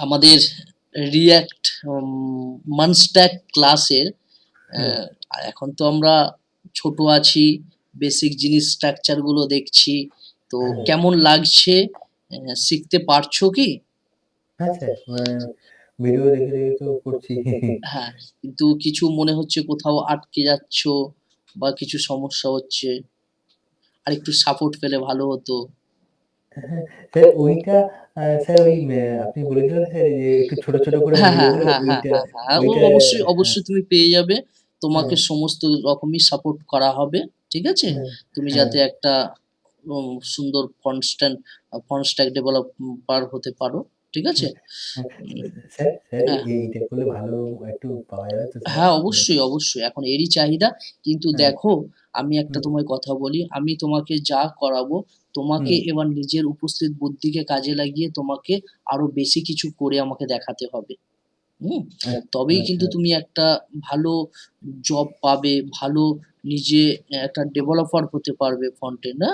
আমাদের রিয়্যাক্ট মানস্ট্যাক ক্লাসের এখন তো আমরা ছোট আছি বেসিক জিনিস স্ট্রাকচারগুলো দেখছি তো হ্যাঁ। কেমন লাগছে? শিখতে পারছ কি? হ্যাঁ ভিডিও দেখে দেখে তো করছি। হ্যাঁ কিন্তু কিছু মনে হচ্ছে কোথাও আটকে যাচ্ছ বা কিছু সমস্যা হচ্ছে আর একটু সাপোর্ট পেলে ভালো হতো। স্যার ওইটা আহ, স্যার ওই আপনি বলেছিলেন স্যার যে একটু ছোট ছোট করে হ্যাঁ হ্যাঁ ভিডিওগুলো হ্যাঁ হ্যাঁ ওইটা হ্যাঁ হ্যাঁ ও ওইটা- অবশ্যই অবশ্যই তুমি পেয়ে যাবে তোমাকে হ্যাঁ। সমস্ত রকমই সাপোর্ট করা হবে ঠিক আছে হ্যাঁ, তুমি হ্যাঁ। যাতে একটা উম, সুন্দর কনস্ট্যান্ট কনস্ট্যাক ডেভেলপার হতে পারো ঠিক আছে হ্যাঁ। স্যার স্যার হ্যাঁ। এইটা করলে ভালো একটু পাওয়া যাবে তো স্যার? হ্যাঁ অবশ্যই অবশ্যই এখন এরই চাহিদা কিন্তু হ্যাঁ। দেখো আমি একটা হুম। তোমায় কথা বলি আমি তোমাকে যা করাবো তোমাকে এবার নিজের উপস্থিত বুদ্ধিকে কাজে লাগিয়ে তোমাকে আরও বেশি কিছু করে আমাকে দেখাতে হবে। হুম? আচ্ছা, তবেই কিন্তু আচ্ছা। তুমি একটা ভালো জব পাবে ভালো নিজে একটা ডেভেলপার হতে পারবে ফ্রন্টে না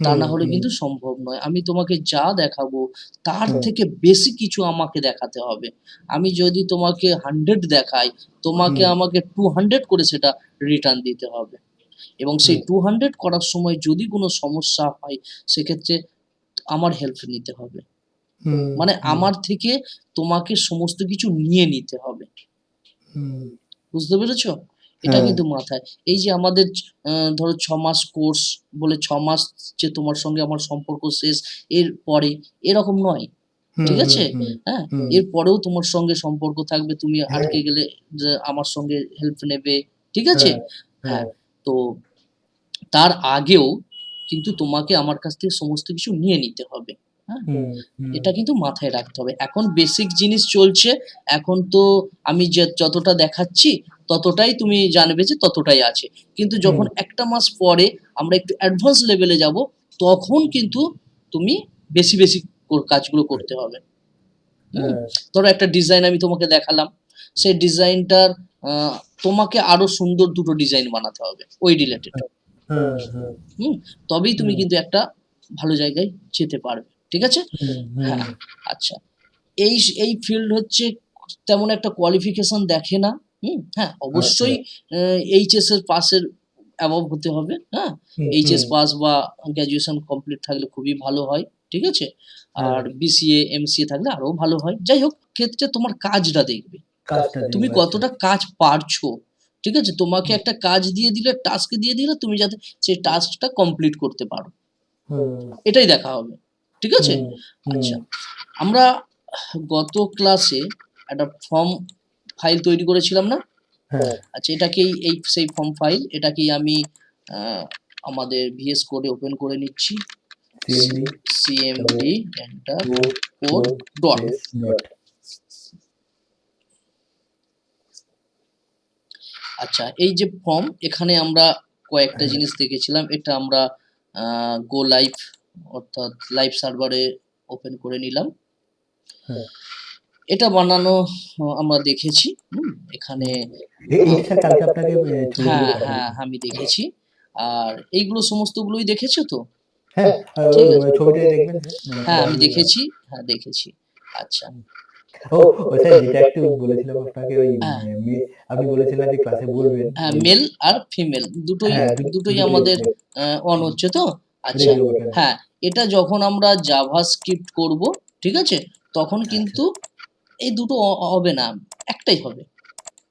তা না হলে কিন্তু সম্ভব নয়। আমি তোমাকে যা দেখাবো তার থেকে বেশি কিছু আমাকে দেখাতে হবে। আমি যদি তোমাকে হান্ড্রেড দেখাই তোমাকে আমাকে টু হান্ড্রেড করে সেটা রিটার্ন দিতে হবে। এবং সেই। টু হান্ড্রেড করার সময় যদি কোনো সমস্যা হয় সেক্ষেত্রে আমার হেল্প নিতে হবে। মানে আমার থেকে তোমাকে সমস্ত কিছু নিয়ে নিতে হবে। বুঝতে পেরেছ? এটা হ্যাঁ। কিন্তু মাথায়। এই যে আমাদের ধরো ছ মাস কোর্স বলে ছ মাস যে তোমার সঙ্গে আমার সম্পর্ক শেষ এর পরে এরকম নয়। ঠিক আছে? হ্যাঁ। এর পরেও তোমার সঙ্গে সম্পর্ক থাকবে তুমি হ্যাঁ। আটকে গেলে আমার সঙ্গে হেল্প নেবে। ঠিক আছে? হ্যাঁ। হ্যাঁ, তো তার আগেও কিন্তু তোমাকে আমার কাছ থেকে সমস্ত কিছু নিয়ে নিতে হবে হ্যাঁ। এটা কিন্তু মাথায় রাখতে হবে। এখন বেসিক জিনিস চলছে এখন তো আমি যে যতটা দেখাচ্ছি ততটাই তুমি জানবে যে ততটাই আছে। কিন্তু যখন একটা মাস পরে আমরা একটু অ্যাডভান্স লেভেলে যাব তখন কিন্তু তুমি বেশি বেশি কাজগুলো করতে হবে? হ্যাঁ, ধরো একটা ডিজাইন আমি তোমাকে দেখালাম। সেই ডিজাইনটার তোমাকে আরও সুন্দর দুটো ডিজাইন বানাতে হবে ওই রিলেটেড হ্যাঁ, হ্যাঁ, হুম তবেই তুমি কিন্তু একটা ভালো জায়গায় যেতে পারবে ঠিক আছে? হ্যাঁ আচ্ছা। এই এই ফিল্ড হচ্ছে তেমন একটা কোয়ালিফিকেশন দেখে না হুম হ্যাঁ অবশ্যই এইচএস এর পাসের অ্যাবভ হতে হবে হ্যাঁ। এইচএস পাস বা গ্র্যাজুয়েশন কমপ্লিট থাকলে খুবই ভালো হয় ঠিক আছে? হ্যাঁ। আর বিসিএ এমসিএ থাকলে আরও ভালো হয়। যাই হোক ক্ষেত্রে তোমার কাজটা দেখবে। কাজটা তুমি কতটা কাজ পারছ ঠিক আছে? তোমাকে একটা কাজ দিয়ে দিলে টাস্ক দিয়ে দিলে তুমি যাতে সেই টাস্কটা কমপ্লিট করতে পারো। এটাই দেখা হবে ঠিক আছে? আচ্ছা আমরা গত ক্লাসে একটা ফর্ম ফাইল তৈরি করেছিলাম না? হ্যাঁ, আচ্ছা এটাকেই এই সেই ফর্ম ফাইল এটাকেই আমি আমাদের ভিএস কোডে ওপেন করে নিচ্ছি। সিএমডি এন্টার কোড ডট আচ্ছা এই যে ফর্ম এখানে আমরা কয়েকটা হ্যাঁ। জিনিস দেখেছিলাম। এটা আমরা গো লাইভ অর্থাৎ লাইভ সার্ভারে ওপেন করে নিলাম। হ্যাঁ। এটা বানানো আমরা দেখেছি। এখানে ছবিগুলো হ্যাঁ হ্যাঁ আমি দেখেছি। আর এইগুলো সমস্তগুলোই দেখেছ তো? হ্যাঁ? হ্যাঁ আমি দেখেছি। হ্যাঁ দেখেছি। আচ্ছা। ও ও স্যার যেটা একটু বলেছিলাম আপনাকে ওই হ্যাঁ। আহ, মে- আপনি বলেছিলেন যে ক্লাসে বলবেন। হ্যাঁ মেল আর ফিমেল দুটোই হ্যাঁ, দুটোই দুটোই আমাদের অন হচ্ছে তো? আচ্ছা হ্যাঁ এটা যখন আমরা জাভা স্ক্রিপ্ট করব ঠিক আছে? তখন কিন্তু এই দুটো হবে না একটাই হবে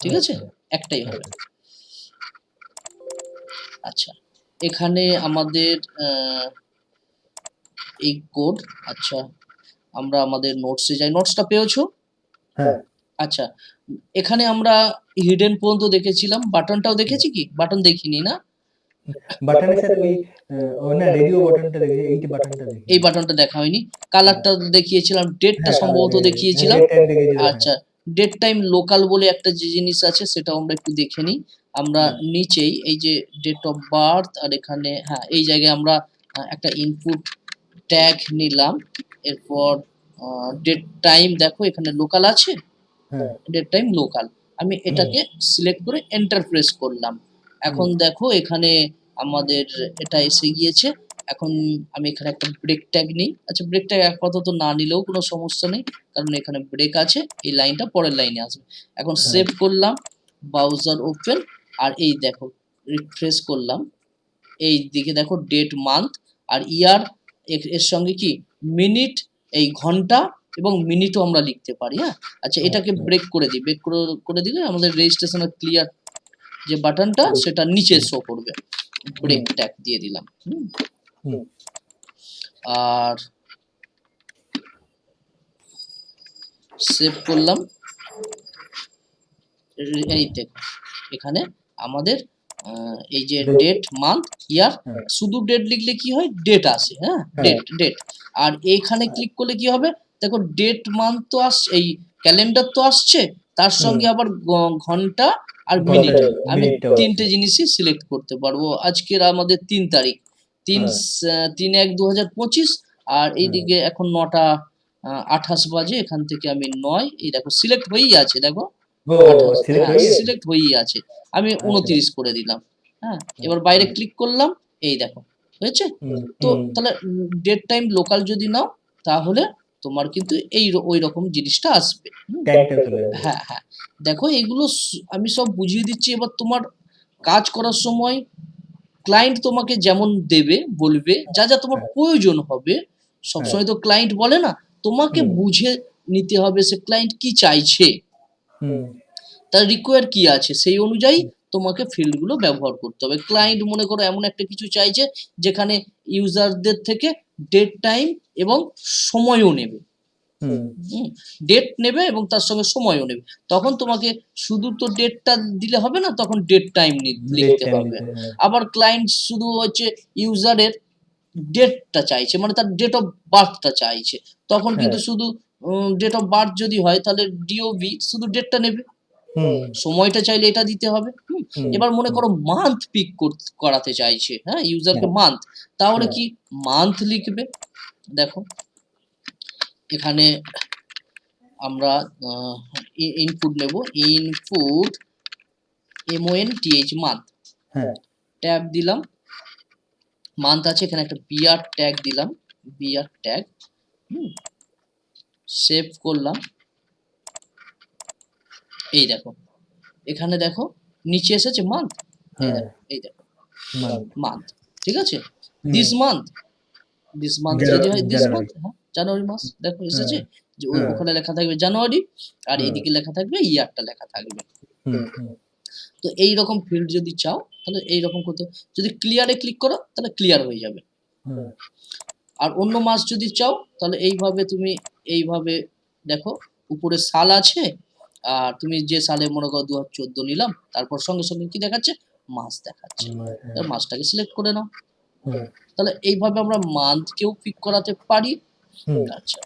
ঠিক আছে? আচ্ছা। একটাই হবে। আচ্ছা। এখানে আমাদের আহ, এই কোড আচ্ছা আমরা আমাদের নোটসে যাই। নোটসটা পেয়েছ? হ্যাঁ। আচ্ছা। এখানে আমরা হিডেন পর্যন্ত দেখেছিলাম। বাটনটাও দেখেছি কি? বাটন দেখিনি না? বাটনে স্যার ওই না রেডিও বাটনটা দেখেছি এইটা বাটনটা দেখি। এই বাটনটা দেখা হয়নি। কালারটা দেখিয়েছিলাম। ডেটটা হ্যাঁ, সম্ভবত হ্যাঁ, দেখিয়েছিলাম। হ্যাঁ, আচ্ছা। ডেট টাইম লোকাল বলে একটা যে জিনিস আছে সেটাও আমরা একটু দেখে নিই। আমরা নিচেই এই যে ডেট অফ বার্থ আর এখানে হ্যাঁ এই জায়গায় আমরা একটা ইনপুট ট্যাগ নিলাম। এরপর ডেট টাইম দেখো এখানে লোকাল আছে। হ্যাঁ। ডেট টাইম লোকাল আমি এটাকে সিলেক্ট করে এন্টার প্রেস করলাম। এখন দেখো এখানে আমাদের এটা এসে গিয়েছে। এখন আমি এখানে একটা ব্রেক ট্যাগ নিই। আচ্ছা ব্রেক ট্যাগ আপাতত না নিলেও কোনো সমস্যা নেই কারণ এখানে ব্রেক আছে। এই লাইনটা পরের লাইনে আসবে। এখন হ্যাঁ। সেভ করলাম ব্রাউজার ওপেন আর এই দেখো রিফ্রেশ করলাম। এই দিকে দেখো ডেট মান্থ আর ইয়ার এর সঙ্গে কি? মিনিট এই ঘণ্টা এবং মিনিটও আমরা লিখতে পারি হ্যাঁ? আচ্ছা এটাকে আচ্ছা। ব্রেক করে দিই ব্রেক করে দিলে আমাদের রেজিস্ট্রেশনের ক্লিয়ার যে বাটনটা সেটা নিচে শো করবে। ব্রেক ট্যাগ দিয়ে দিলাম। আর সেভ করলাম। এই এখানে আমাদের এই যে ডেট মান্থ ইয়ার হ্যাঁ। শুধু ডেট লিখলে কি হয়? ডেট আসে হ্যাঁ? হ্যাঁ। ডেট ডেট আর এইখানে ক্লিক করলে কি হবে? দেখো ডেট মান্থ তো আসছে এই ক্যালেন্ডার তো আসছে তার সঙ্গে আবার ঘণ্টা আর মিনিট আমি তিনটে জিনিসই সিলেক্ট করতে পারব। আজকের আমাদের তিন তারিখ। তিন হ্যাঁ। তিন এক দু হাজার পঁচিশ আর এইদিকে এখন নটা আঠাশ বাজে এখান থেকে আমি নয় এই দেখো সিলেক্ট হয়েই আছে দেখো। সিলেক্ট হয়ে গেছে? সিলেক্ট হয়েই আছে। আমি আচ্ছা। উনত্রিশ করে দিলাম হ্যাঁ? এবার বাইরে ক্লিক করলাম এই দেখো হয়েছে? তো তাহলে ডেট টাইম লোকাল যদি নাও তাহলে তোমার কিন্তু এই ওই রকম জিনিসটা আসবে। হ্যাঁ হ্যাঁ। দেখো এগুলো আমি সব বুঝিয়ে দিচ্ছি। এবার তোমার কাজ করার সময় ক্লায়েন্ট তোমাকে যেমন দেবে বলবে যা যা তোমার হ্যাঁ। প্রয়োজন হবে সবসময় তো ক্লায়েন্ট বলে না তোমাকে বুঝে নিতে হবে সে ক্লায়েন্ট কি চাইছে। তার রিকোয়ার কি আছে? সেই অনুযায়ী তোমাকে ফিল্ডগুলো ব্যবহার করতে হবে। ক্লায়েন্ট মনে করো এমন একটা কিছু চাইছে যেখানে ইউজারদের থেকে ডেট টাইম এবং সময়ও নেবে। ডেট নেবে এবং তার সঙ্গে সময়ও নেবে। তখন তোমাকে শুধু তো ডেটটা দিলে হবে না তখন ডেট টাইম লিখতে হবে। আবার ক্লায়েন্ট শুধু হচ্ছে ইউজারের ডেটটা চাইছে মানে তার ডেট অফ বার্থটা চাইছে। তখন হ্যাঁ। কিন্তু শুধু ডেট অফ বার্থ যদি হয় তাহলে ডিওভি শুধু ডেটটা নেবে। হুম, সময়টা চাইলে এটা দিতে হবে এবার মনে করো মান্থ পিক করাতে চাইছে হ্যাঁ ইউজারকে। মান্থ তাহলে। কি মান্থ লিখবে? দেখো এখানে আমরা ইনপুট নেব। ইনপুট এমওএন টিএইচ মান্থ হ্যাঁ। ট্যাব দিলাম। মান্থ আছে এখানে একটা বিআর ট্যাগ দিলাম। বিআর ট্যাগ হুম। সেভ করলাম। এই দেখো। এখানে দেখো নিচে এসেছে মান্থ এই হ্যাঁ। দেখো এই দেখো। মান্থ ঠিক আছে? দিস মান্থ দিস মান্থ যদি হয় দিস মান্থ হ্যাঁ জানুয়ারি মাস দেখো এসেছে? যে হ্যাঁ। ওখানে লেখা থাকবে জানুয়ারি আর হ্যাঁ। এইদিকে লেখা থাকবে ইয়ারটা লেখা থাকবে। তো এই রকম ফিল্ড যদি চাও তাহলে এই রকম করতে যদি ক্লিয়ারে ক্লিক করো তাহলে ক্লিয়ার হয়ে যাবে। আর অন্য মাছ যদি চাও তাহলে এইভাবে তুমি এইভাবে দেখো উপরে সাল আছে আর তুমি যে সালে মনে করো দু হাজার চোদ্দ নিলাম তারপর সঙ্গে সঙ্গে কি দেখাচ্ছে? মাছ দেখাচ্ছে। মাছটাকে সিলেক্ট করে নাও। তাহলে এইভাবে আমরা মান্থকেও পিক করাতে পারি। আচ্ছা।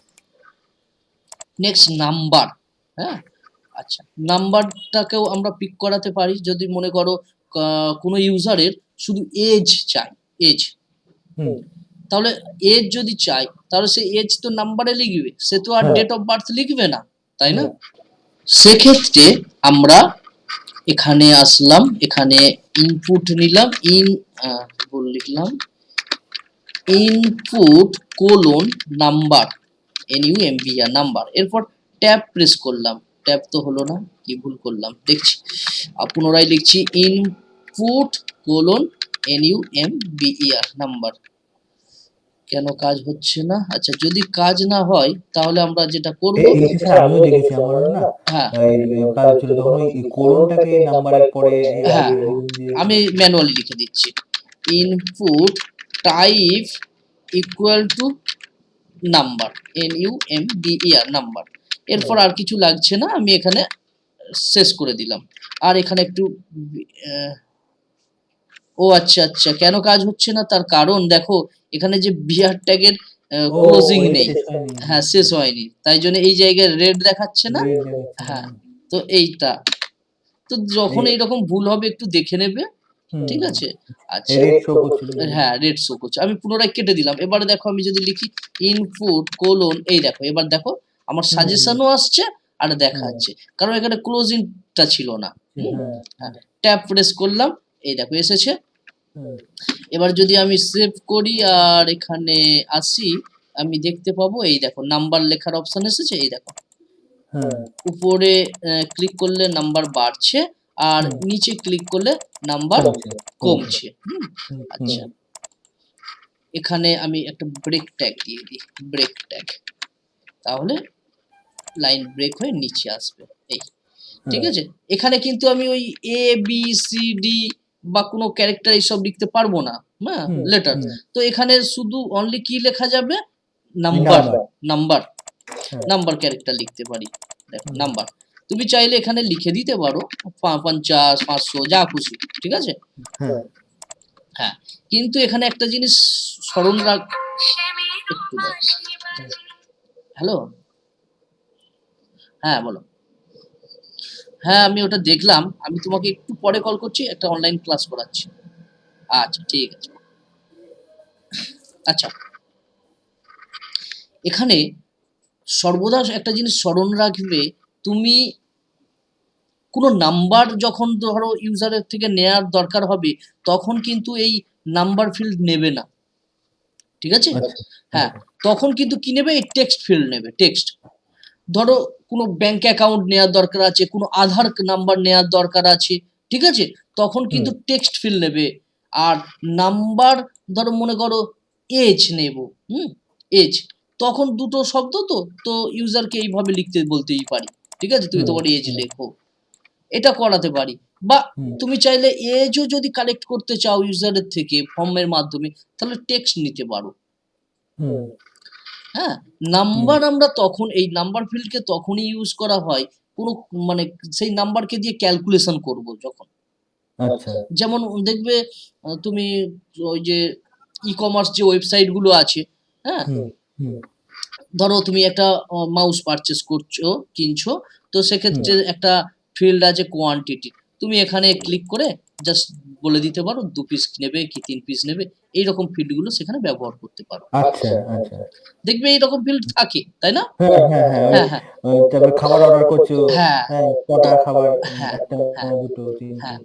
নেক্সট নাম্বার হ্যাঁ? আচ্ছা নাম্বারটাকেও আমরা পিক করাতে পারি। যদি মনে করো কোনো ইউজারের শুধু এজ চাই এজ হুম, তাহলে এজ যদি চাই তাহলে সে এজ তো নাম্বারে লিখবে সে তো আর। ডেট অফ বার্থ লিখবে না তাই না? হ্যাঁ। সেক্ষেত্রে আমরা এখানে আসলাম এখানে ইনপুট নিলাম ইন লিখলাম। Input colon number N U M B R number এরপর ট্যাব প্রেস করলাম। ট্যাব তো হলো না কি ভুল করলাম দেখছি। পুনরায় লিখছি input colon N U M B R number কেন কাজ হচ্ছে না? আচ্ছা যদি কাজ না হয় তাহলে আমরা যেটা করব? এই এই স্যার আমিও দেখেছি আমার না। হ্যাঁ। এই কাজ ছিল তখন ওই কোলনটাকে নাম্বারের পরে হ্যাঁ, আমি ম্যানুয়ালি লিখে দিচ্ছি। Input type equal to number N U M B R number এরপর আর কিছু লাগছে না আমি এখানে শেষ করে দিলাম। আর এখানে একটু আহ, ও আচ্ছা আচ্ছা। কেন কাজ হচ্ছে না? তার কারণ দেখো এখানে যে বিআর ট্যাগের ক্লোজিং নেই। হ্যাঁ শেষ হয়নি। তাই জন্য এই জায়গায় রেড দেখাচ্ছে না? হ্যাঁ। তো এইটা। তো যখন এইরকম ভুল হবে একটু দেখে নেবে। ঠিক আছে? আচ্ছা। রেড হ্যাঁ রেড শো করছে। আমি পুনরায় কেটে দিলাম। এবারে দেখো আমি যদি লিখি ইনপুট কোলন এই দেখো এবার দেখো আমার সাজেশনও আসছে আর দেখাচ্ছে। কারণ এখানে ক্লোজিংটা ছিল না। হ্যাঁ ট্যাপ প্রেস করলাম। এই দেখো এসেছে। এবার যদি আমি সেভ করি আর এখানে আসি আমি দেখতে পাবো এই দেখো নাম্বার লেখার অপশন এসেছে এই দেখো। হ্যাঁ, উপরে ক্লিক করলে নাম্বার বাড়ছে আর নিচে ক্লিক করলে নাম্বার কমছে, আচ্ছা। এখানে আমি একটা ব্রেক ট্যাগ দিয়ে দিই ব্রেক ট্যাগ তাহলে লাইন ব্রেক হয়ে নিচে আসবে এই। ঠিক হ্যাঁ, আছে? এখানে কিন্তু আমি ওই এ বি সি ডি বা কোনো ক্যারেক্টার এইসব লিখতে পারব না হ্যাঁ লেটার তো এখানে শুধু অনলি কি লেখা যাবে? Number number. নাম্বার। ক্যারেক্টার লিখতে পারি। দেখো নাম্বার তুমি চাইলে এখানে লিখে দিতে পারো পঞ্চাশ পাঁচশো যা খুশি ঠিক আছে? হ্যাঁ, হ্যাঁ কিন্তু এখানে একটা জিনিস স্মরণ রাখ একটু হ্যালো হ্যাঁ বলো। হ্যাঁ আমি ওটা দেখলাম। আমি তোমাকে একটু পরে কল করছি একটা অনলাইন ক্লাস করাচ্ছি। আচ্ছা ঠিক আছে। আচ্ছা। এখানে সর্বদা একটা জিনিস স্মরণ রাখবে তুমি কোনো নাম্বার যখন ধরো ইউজারের থেকে নেয়ার দরকার হবে তখন কিন্তু এই নাম্বার ফিল্ড নেবে না। ঠিক আছে? আচ্ছা, হ্যাঁ তখন কিন্তু কি নেবে? এই টেক্সট ফিল্ড নেবে টেক্সট ধরো কোনো ব্যাংক অ্যাকাউন্ট নেওয়ার দরকার আছে কোনো আধার নাম্বার নেওয়ার দরকার আছে ঠিক আছে? তখন কিন্তু টেক্সট ফিল নেবে। আর নাম্বার ধরো মনে করো এজ নেব হুম? এজ তখন দুটো শব্দ তো তো ইউজারকে এইভাবে লিখতে বলতেই পারি। ঠিক আছে? তুমি তোমার এজ। লেখো। এটা করাতে পারি। বা তুমি চাইলে এজও যদি কালেক্ট করতে চাও ইউজারের থেকে ফর্মের মাধ্যমে তাহলে টেক্সট নিতে পারো। হ্যাঁ নাম্বার আমরা তখন এই নাম্বার ফিল্ডকে তখনই ইউজ করা হয় কোনো মানে সেই নাম্বারকে দিয়ে ক্যালকুলেশন করব যখন। আচ্ছা, যেমন দেখবে তুমি ওই যে ই কমার্স যে ওয়েবসাইটগুলো আছে হ্যাঁ? ধরো তুমি একটা মাউস পারচেস করছ কিনছো তো সেক্ষেত্রে একটা ফিল্ড আছে কোয়ান্টিটি তুমি এখানে ক্লিক করে জাস্ট বলে দিতে পারো দু পিস নেবে কি তিন পিস নেবে এইরকম ফিল্ডগুলো সেখানে ব্যবহার করতে পারো। আচ্ছা, আচ্ছা। দেখবে এইরকম ফিল্ড থাকে তাই না? হ্যাঁ, হ্যাঁ, হ্যাঁ, হ্যাঁ হ্যাঁ। তারপর খাবার অর্ডার করছ হ্যাঁ। হ্যাঁ কটা খাবার হ্যাঁ, একটা হ্যাঁ, দুটো হ্যাঁ।